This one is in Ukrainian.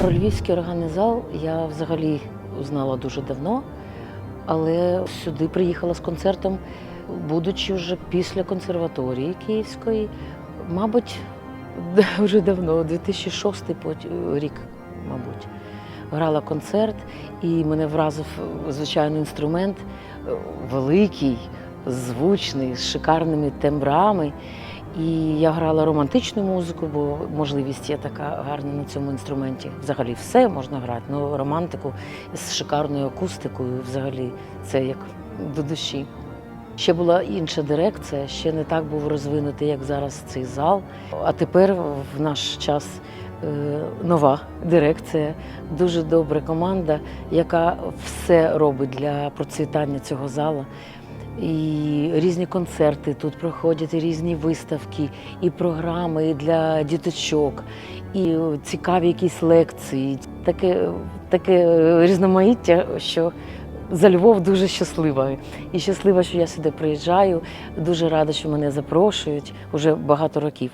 Про львівський органний зал я взагалі знала дуже давно, але сюди приїхала з концертом, будучи вже після консерваторії Київської, мабуть, вже давно, 2006 пот- рік, мабуть. Грала концерт, і мене вразив, звичайно, інструмент е, великий, звучний, з шикарними тембрами. І я грала романтичну музику, бо можливість є така гарна на цьому інструменті. Взагалі все можна грати, ну романтику з шикарною акустикою, взагалі це як до душі. Ще була інша дирекція, ще не так був розвинутий, як зараз цей зал. А тепер в наш час е, нова дирекція, дуже добра команда, яка все робить для процвітання цього залу. І різні концерти тут проходять, і різні виставки, і програми для діточок, і цікаві якісь лекції. Таке, таке різноманіття, що за Львов дуже щаслива. І щаслива, що я сюди приїжджаю. Дуже рада, що мене запрошують уже багато років.